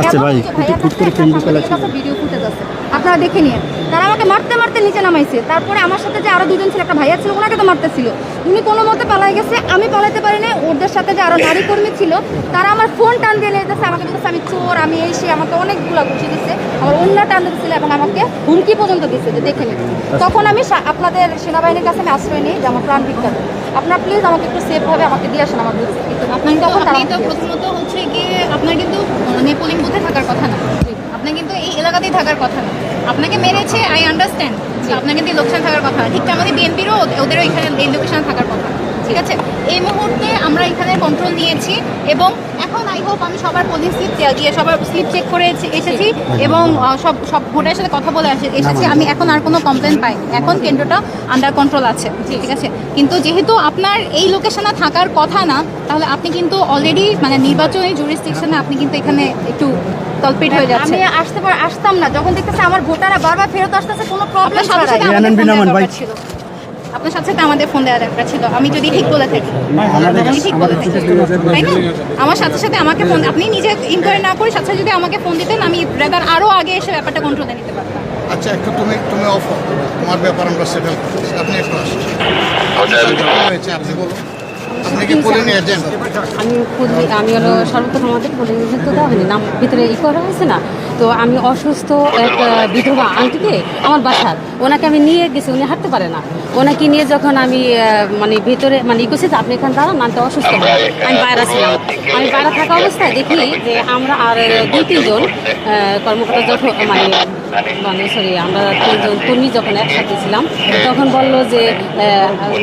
আচ্ছা ভাই, একটু থাকছে, করে কোন সাংবাদিকের কাছে ভিডিও ফুটেজ আছে। আপনারা দেখে নিন তারা আমাকে মারতে মারতে নিচে নামাইছে। তারপরে আমার সাথে যে আরও দুজন ছিল একটা ভাইয়া ছিল ওনাকে তো মারতেছিল। উনি কোনো মতে পালাই গেছে আমি পালাইতে পারি না ওদের সাথে যে আরও নারী কর্মী ছিল তারা আমার ফোন টান দিয়ে নিয়ে যাচ্ছে আমাকে বলতেছে আমি চোর আমি এই সে আমাকে অনেকগুলো ঘুষি দিচ্ছে আমার অন্য টান দিচ্ছিল এবং আমাকে হুমকি পর্যন্ত দিচ্ছে যে দেখে নিন। তখন আমি আপনাদের সেনাবাহিনীর কাছে আমি আশ্রয় নিই যে আমার প্রাণ ভিক্ষা দেন। আপনারা প্লিজ আমাকে একটু সেফ ভাবে আমাকে দিয়ে আসেন আমার বুথে কিন্তু আপনার তখন তারা প্রথমত হচ্ছে গিয়ে আপনার কিন্তু মানে পোলিং বুথে থাকার কথা না। আপনার কিন্তু এই এলাকাতেই থাকার কথা না। আপনাকে মেরেছে আই আন্ডারস্ট্যান্ড আপনাকে কিন্তু লোকসান থাকার কথা। ঠিক আমাদের বিএনপিরও ওদেরও এখানে এই লোকেশনে থাকার কথা। ঠিক আছে? এই মুহূর্তে আমরা এখানে কন্ট্রোল নিয়েছি এবং এখন আই হোপ আমি সবার পোলিং স্লিপ গিয়ে সবার স্লিপ চেক করে এসেছি এবং সব সব ভোটারের সাথে কথা বলে আসে- এসেছি। আমি এখন আর কোনো কমপ্লেন পাই এখন কেন্দ্রটা আন্ডার কন্ট্রোল আছে। ঠিক আছে? কিন্তু যেহেতু আপনার এই লোকেশনে থাকার কথা না তাহলে আপনি কিন্তু অলরেডি মানে নির্বাচনী জুরিস্টিকশনে আপনি কিন্তু এখানে একটু কলপিট হয়ে যাচ্ছে। আমি আসতে পার আসতাম না যখন দেখতেছে আমার ভোটাররা বারবার ফেরত আসতেছে কোনো প্রবলেম সাথে সাথে আমাদের ফোন দেওয়ার দরকার ছিল। আপনার সাথে সাথে আমাদের ফোন দেওয়া দরকার ছিল। আমি যদি ঠিক বলে থাকি। আমি ঠিক বলে থাকি। তাই না? আমার সাথে সাথে আমাকে ফোন আপনি নিজে ইনকোয়ারি না করে সাথে যদি আমাকে ফোন দিতেন আমি রেদার আরও আগে এসে ব্যাপারটা কন্ট্রোলে নিতে পারতাম। আচ্ছা একটু তুমি তুমি অফ তোমার ব্যাপার আমরা সেটেল আপনি একটু আসুন। হয়েছে? আপনি বলুন। আমি পুলি আমি হলো সর্বপ্রথম আমাদের পুলিং এজেন্ট তো দেওয়া হয়নি নাম ভিতরে ই করা হয়েছে না। তো আমি অসুস্থ এক বিধবা আন্টিকে আমার বাসার ওনাকে আমি নিয়ে গেছি উনি হাঁটতে পারে না। ওনাকে নিয়ে যখন আমি মানে ভিতরে মানে ই করছি আপনি এখানে দাঁড়ান আনতে অসুস্থ আমি বাইরে ছিলাম। আমি বাইরে থাকা অবস্থায় দেখি যে আমরা আর দুই তিনজন কর্মকর্তা যখন মানে মানে সরি আমরা কর্মী যখন একসাথে ছিলাম, তখন বলল যে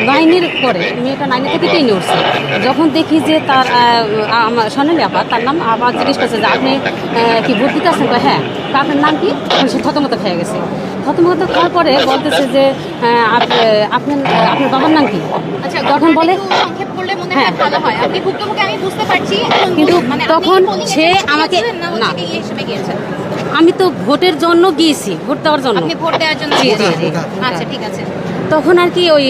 নাইনের পরে মেয়েটা নাইনের থেকে টেনে উঠছে। যখন দেখি যে তার আমার স্বর্ণালী আপা তার নাম আবার জিজ্ঞেস করছে যে, আপনি কি ভোট দিতে আসছেন হ্যাঁ। আপনার নাম কি? সে থতমত খেয়ে গেছে। থতমত খাওয়ার পরে বলতেছে যে আপনার আপনার বাবার নাম কি? আচ্ছা তখন বলে একটু সংক্ষেপ করলে মনে হয়। ভালো আপনি আমি বুঝতে পারছি। কিন্তু মানে তখন সে আমাকে- না আমি তো ভোটের জন্য গিয়েছি ভোট দেওয়ার জন্য। ভোট দেওয়ার জন্য। আচ্ছা ঠিক আছে। তখন আর কি ওই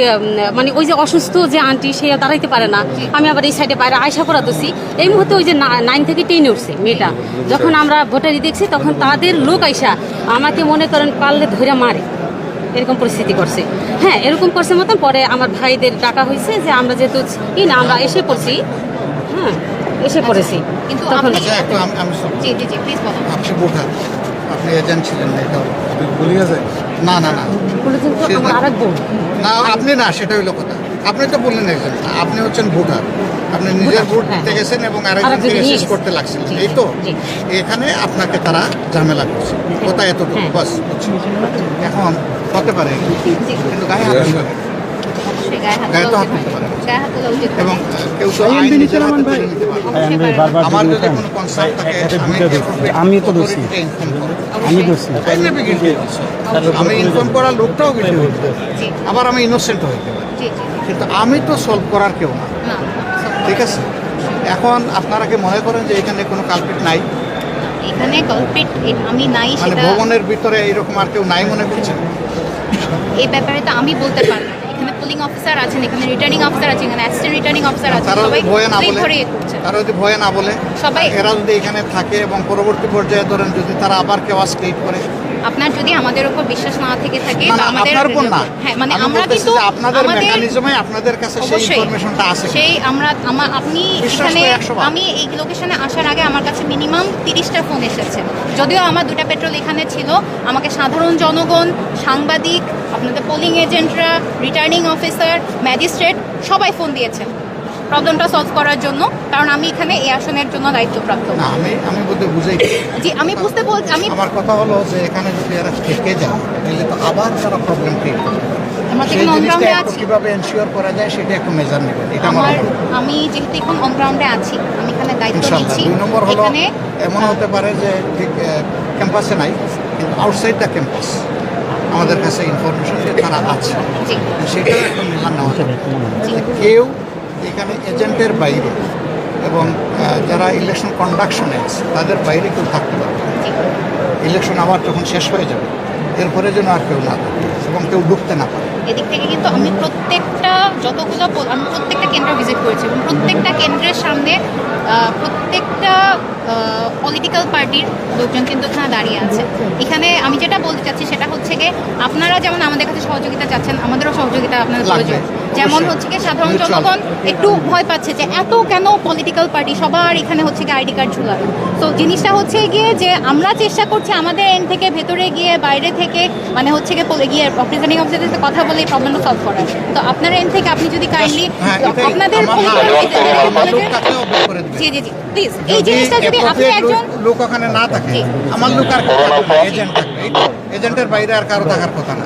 মানে ওই যে অসুস্থ যে আন্টি সে দাঁড়াইতে পারে না। আমি আবার এই সাইডে বাইরে আয়সা করা দোষী এই মুহূর্তে ওই যে নাইন থেকে টেনে উঠছে মেয়েটা। যখন আমরা ভোটারি দেখছি তখন তাদের লোক আইসা আমাকে মনে করেন পারলে ধরে মারে। এরকম পরিস্থিতি করছে। হ্যাঁ এরকম করছে মতন পরে আমার ভাইদের ডাকা হয়েছে যে আমরা যেহেতু কি না আমরা এসে পড়ছি। হ্যাঁ এসে পড়েছি। কিন্তু তখন আচ্ছা। জি জি জি প্লিজ বলুন। আপনি এজেন্ট ছিলেন না আছে না না না। না আপনি না সেটা হইল কথা। আপনি তো বললেন একজন আপনি হচ্ছেন ভোটার। আপনি নিজের ভোট হ্যাঁ। দিতে গেছেন এবং আরেকজন আরেকজনকে শেষ করতে লাগছিলেন এই তো? এখানে আপনাকে তারা ঝামেলা করছে। কোথায় এতটুকু হ্যাঁ। বাস। এখন হতে পারে। কিন্তু গায়ে হাত গায়ে তো হাত দিতে পারে। এবং কেউ তো আইন নিজের হাতে তুলে নিতে পারে। আমি আমার যদি কোনো কনসার্ন থাকে আমি তো দোষী। আমি দোষী. আমি ইনফর্ম করার লোকটাও হইতে আবার আমি ইনোসেন্ট হইতে পারি জি জি কিন্তু আমি তো সলভ করার কেউ না। ঠিক আছে? এখন আপনারা কি মনে করেন যে এখানে কোনো কালপিট নাই? এখানে কলপিট আমি নাই মানে সেটা ভবনের ভিতরে এইরকম আর কেউ নাই মনে করছেন? এই ব্যাপারে তো আমি বলতে পারব না। এখানে পুলিং অফিসার আছেন এখানে রিটার্নিং অফিসার আছেন এখানে অ্যাসিস্ট্যান্ট রিটার্নিং অফিসার আছেন সবাই ভয়ে না বলে তারা যদি ভয়ে না বলে সবাই- এরা যদি এখানে থাকে এবং পরবর্তী পর্যায়ে ধরেন যদি তারা আবার কেউ আসক্রিট করে আপনার যদি আমাদের উপর বিশ্বাস না থেকে থাকে আমাদের হ্যাঁ মানে আমরা কিন্তু আপনাদের আমাদের মেকানিজমে আপনাদের কাছে সেই ইনফরমেশনটা আছে সেই আমরা আপনি এখানে করে 100 বার। আমি এই লোকেশনে আসার আগে আমার কাছে মিনিমাম তিরিশটা ফোন এসেছে। যদিও আমার দুটা পেট্রোল এখানে ছিল আমাকে সাধারণ জনগণ সাংবাদিক আপনাদের পোলিং এজেন্টরা রিটার্নিং অফিসার ম্যাজিস্ট্রেট সবাই ফোন দিয়েছেন প্রবলেমটা সলভ করার জন্য কারণ আমি এখানে এই আসনের জন্য দায়িত্বপ্রাপ্ত। না আমি আমি বলতে বুঝাই জি আমি বুঝতে বলছি আমি আমার কথা হলো যে এখানে যদি এরা থেকে যায় তাহলে তো আবার তারা প্রবলেম ক্রিয়েট আমি যেহেতু এখন আছি আমি এখানে দায়িত্ব নিচ্ছি। নম্বর হলো এখানে এমন হতে পারে যে ঠিক ক্যাম্পাসে নাই কিন্তু আউটসাইড দ্য ক্যাম্পাস আমাদের কাছে ইনফরমেশন যে তারা আছে। সেটা নেওয়া যাবে। কেউ এখানে এজেন্টের বাইরে এবং যারা ইলেকশন কন্ডাকশনে আছে তাদের বাইরে কেউ থাকতে পারবে ইলেকশন আবার যখন শেষ হয়ে যাবে এরপরে যেন আর কেউ না থাকে এবং কেউ ঢুকতে না পারে। এদিক থেকে কিন্তু আমি প্রত্যেকটা যতগুলো আমি প্রত্যেকটা কেন্দ্র ভিজিট করেছি এবং প্রত্যেকটা কেন্দ্রের সামনে প্রত্যেকটা পলিটিক্যাল পার্টির লোকজন কিন্তু এখানে দাঁড়িয়ে আছে। এখানে আমি যেটা বলতে চাচ্ছি সেটা হচ্ছে গিয়ে আপনারা যেমন আমাদের কাছে সহযোগিতা চাচ্ছেন আমাদেরও সহযোগিতা আপনাদের। প্রয়োজন। যেমন হচ্ছে সাধারণ জনগণ একটু ভয় পাচ্ছে যে এত কেন পলিটিক্যাল পার্টি সবার এখানে হচ্ছে গিয়ে আইডি কার্ড ঝুলানো তো জিনিসটা হচ্ছে গিয়ে যে আমরা চেষ্টা করছি আমাদের এন্ড থেকে ভেতরে গিয়ে বাইরে থেকে মানে হচ্ছে গিয়ে গিয়ে প্রেজেন্টিং অফিসারের সাথে কথা বলে এই প্রবলেমটা সলভ করার। তো আপনার এন্ড থেকে আপনি যদি কাইন্ডলি হ্যাঁ, আপনাদের। জি জি জি। প্লিজ এই জিনিসটা যদি আপনি একজন লোক- ওখানে না থাকে আমার লোক আর এজেন্ট থাকবে। এজেন্টের বাইরে আর কারও থাকার কথা না।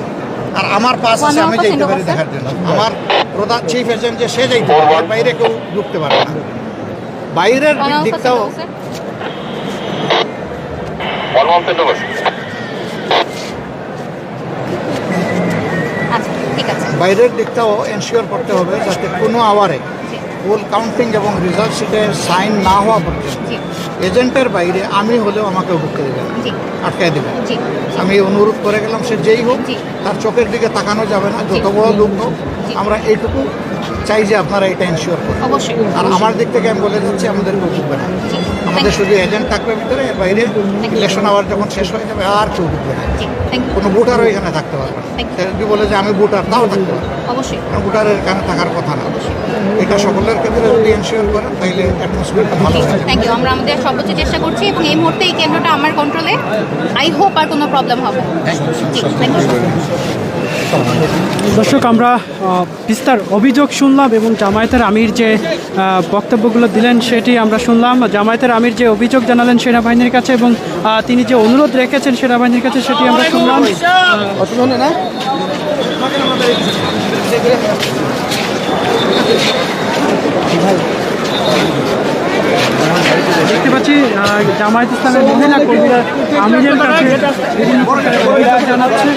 আর আমার পাস আছে আমি যাইতে পারি দেখার জন্য। আমার প্রধান চিফ এজেন্ট যে সে যাইতে পারে বাইরে কেউ ঢুকতে পারে না। বাইরের দিকটাও আচ্ছা ঠিক আছে। বাইরের দিকটাও এনশিওর করতে হবে যাতে কোনো আওয়ারে ফুল কাউন্টিং এবং রেজাল্ট শিটে সাইন না হওয়া পর্যন্ত এজেন্টের বাইরে আমি হলেও আমাকে ঢুকতে দেবে। দেবেন আটকায় দেবে। আমি অনুরোধ করে গেলাম সে যেই হোক তার চোখের দিকে তাকানো যাবে না যত বড় লোক হোক আমরা এইটুকু চাই যে আপনারা এটা এনশিওর করুন অবশ্যই। আর আমার দিক থেকে আমি বলে যাচ্ছি আমাদের কেউ ঢুকবে না। আমাদের শুধু এজেন্ট থাকবে ভিতরে এর বাইরে ইলেকশন আওয়ার যখন শেষ হয়ে যাবে আর কেউ ঢুকবে না। থ্যাংক কোনো ভোটারও এখানে থাকতে পারবে না। যদি বলে যে আমি ভোটার তাও থাকতে পারবে। অবশ্যই। ভোটারের এখানে থাকার কথা না। এটা সকলের ক্ষেত্রে যদি এনশিওর করেন তাহলে অ্যাটমসফিয়ারটা ভালো থ্যাংক ইউ আমরা আমাদের সর্বোচ্চ চেষ্টা করছি এবং এই মুহূর্তে এই কেন্দ্রটা আমার কন্ট্রোলে আই হোপ আর কোনো প্রবলেম হবে। থ্যাংক ইউ দর্শক, আমরা বিস্তার অভিযোগ শুনলাম এবং জামায়াতের আমির যে বক্তব্যগুলো দিলেন সেটি আমরা শুনলাম। জামায়াতের আমির যে অভিযোগ জানালেন সেনাবাহিনীর কাছে এবং তিনি যে অনুরোধ রেখেছেন সেনাবাহিনীর কাছে সেটি আমরা শুনলাম। দেখতে পাচ্ছি জামায়াত ইসলামের মহিলা কর্মীরা আমিরের কাছে জানাচ্ছে।